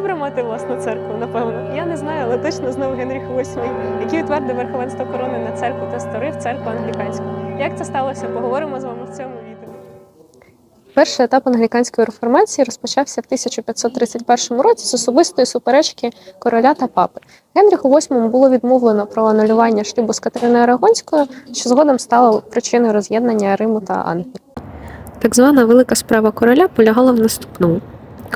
мати власну церкву, напевно. Я не знаю, але точно знову Генріх VIII, який утвердив верховенство корони на церкву та створив церкву англіканську. Як це сталося, поговоримо з вами в цьому відео. Перший етап англіканської реформації розпочався в 1531 році з особистої суперечки короля та папи. Генріху VIII було відмовлено про анулювання шлюбу з Катериною Арагонською, що згодом стало причиною роз'єднання Риму та Англії. Так звана велика справа короля полягала в наступному.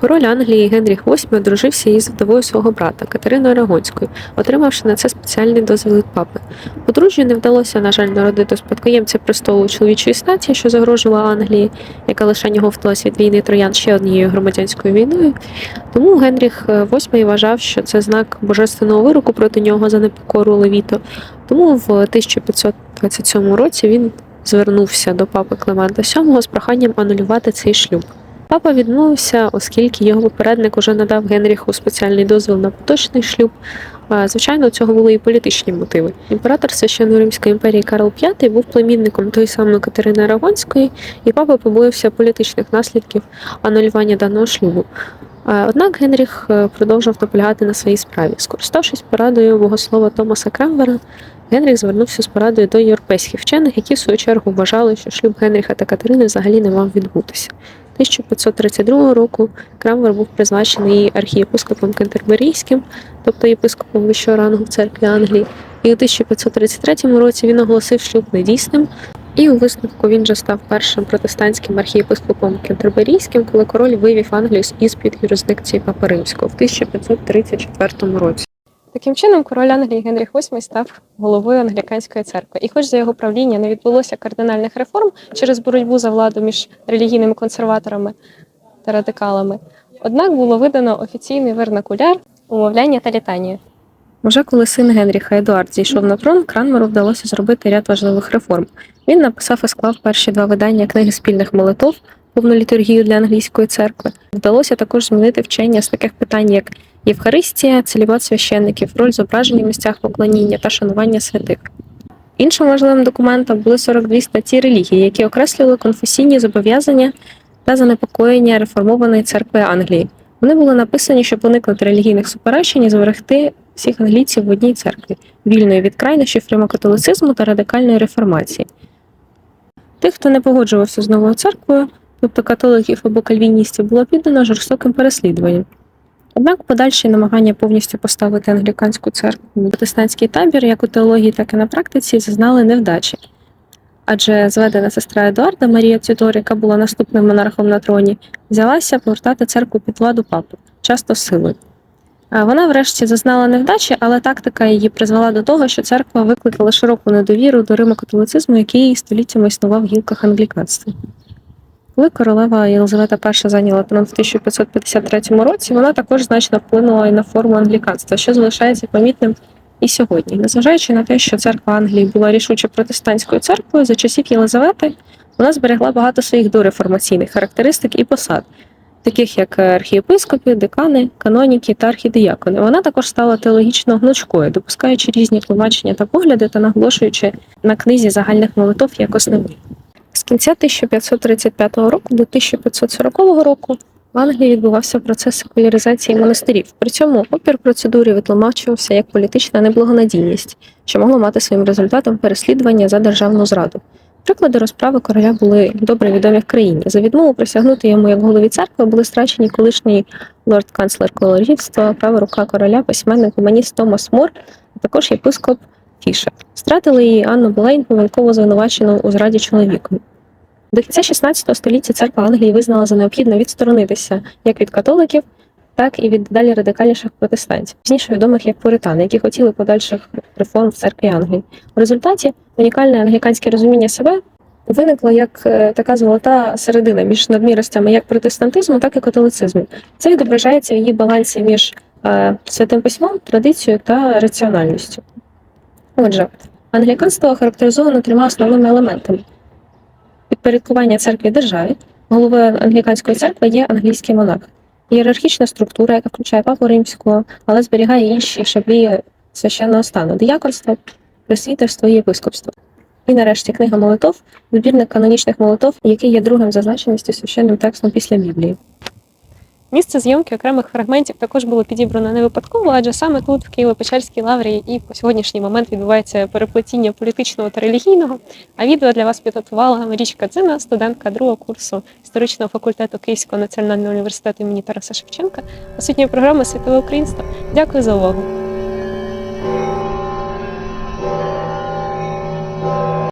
Король Англії Генріх VIII одружився із вдовою свого брата Катериною Арагонською, отримавши на це спеціальний дозвіл від папи. Подружжю не вдалося, на жаль, народити спадкоємця престолу чоловічої статі, що загрожувала Англії, яка лише нього від війни троян ще однією громадянською війною. Тому Генріх VIII вважав, що це знак божественного вироку проти нього за непокору Левіто. Тому в 1527 році він звернувся до папи Климента VII з проханням анулювати цей шлюб. Папа відмовився, оскільки його попередник уже надав Генріху спеціальний дозвіл на поточний шлюб. Звичайно, у цього були і політичні мотиви. Імператор Священної Римської імперії Карл V був племінником тої самої Катерини Арагонської, і папа побоївся політичних наслідків анулювання даного шлюбу. Однак Генріх е, продовжував наполягати на своїй справі. Скориставшись порадою богослова Томаса Крамвера, Генріх звернувся з порадою до європейських вчених, які в свою чергу вважали, що шлюб Генріха та Катерини взагалі не мав відбутися. 1532 року Крамвер був призначений архієпископом Кентерберійським, тобто єпископом вищого рангу в церкві Англії, і у 1533 році він оголосив шлюб недійсним. І у висновку він же став першим протестантським архієпископом Кентерберійським, коли король вивів Англію з із-під юрисдикції Папи Римського в 1534 році. Таким чином, король Англії Генріх VIII став головою англіканської церкви. І хоч за його правління не відбулося кардинальних реформ через боротьбу за владу між релігійними консерваторами та радикалами, однак було видано офіційний вернакуляр, умовляння та літання. Вже коли син Генріха Едуард зійшов на трон, Кранмеру вдалося зробити ряд важливих реформ. Він написав і склав перші два видання книги спільних молитов, повну літургію для англійської церкви. Вдалося також змінити вчення з таких питань, як Євхаристія, целібат священників, роль зображень у місцях поклоніння та шанування святих. Іншим важливим документом були 42 статті релігії, які окреслювали конфесійні зобов'язання та занепокоєння реформованої церкви Англії. Вони були написані, щоб уникнути релігійних суперечень і зберегти всіх англійців в одній церкві, вільної від крайнощів римокатолицизму та радикальної реформації. Тих, хто не погоджувався з новою церквою, тобто католиків або кальвіністів, було піддано жорстоким переслідуванням. Однак подальші намагання повністю поставити англіканську церкву в протестантський табір, як у теології, так і на практиці, зазнали невдачі. Адже зведена сестра Едуарда Марія Цютор, яка була наступним монархом на троні, взялася повертати церкву під владу папи, часто силою. Вона врешті зазнала невдачі, але тактика її призвела до того, що церква викликала широку недовіру до римокатолицизму, який століттями існував в гілках англіканства. Коли королева Єлизавета І зайняла трон в 1553 році, вона також значно вплинула і на форму англіканства, що залишається помітним і сьогодні. Незважаючи на те, що церква Англії була рішуче протестантською церквою, за часів Єлизавети вона зберегла багато своїх дореформаційних характеристик і посад, таких як архієпископи, декани, каноніки та архідіякони. Вона також стала теологічно гнучкою, допускаючи різні тлумачення та погляди та наголошуючи на книзі загальних молитов як основні. Кінця 1535 року до 1540 року в Англії відбувався процес секуляризації монастирів. При цьому опір процедурі витлумачувався як політична неблагонадійність, що могло мати своїм результатом переслідування за державну зраду. Приклади розправи короля були добре відомі в країні. За відмову присягнути йому як голові церкви були страчені колишній лорд-канцлер королівства, права рука короля, письменник гуманіст Томас Мор, а також єпископ Фішер. Стратили її Анну Болейн, помилково звинувачену у зраді чоловіку. До кінця 16 століття церква Англії визнала за необхідне відсторонитися як від католиків, так і від далі радикальніших протестантів, пізніше відомих як пуритани, які хотіли подальших реформ в церкві Англії. У результаті унікальне англіканське розуміння себе виникло як е, така золота середина між надміростями як протестантизму, так і католицизму. Це відображається в її балансі між е, святим письмом, традицією та раціональністю. Отже, англіканство характеризовано трьома основними елементами: підпорядкування церкві державі, головою англіканської церкви є англійський монарх, ієрархічна структура, яка включає папу римського, але зберігає інші шаблі священного стану, діяконство, пресвітерство і єпископство. І нарешті книга молитов, збірник канонічних молитов, який є другим за значимістю священним текстом після Біблії. Місце зйомки окремих фрагментів також було підібрано не випадково, адже саме тут, в Києво-Печерській лаврі, і по сьогоднішній момент відбувається переплетіння політичного та релігійного. А відео для вас підготувала Марічка Дзина, студентка другого курсу історичного факультету Київського національного університету імені Тараса Шевченка, освітньої програми Світове українство. Дякую за увагу.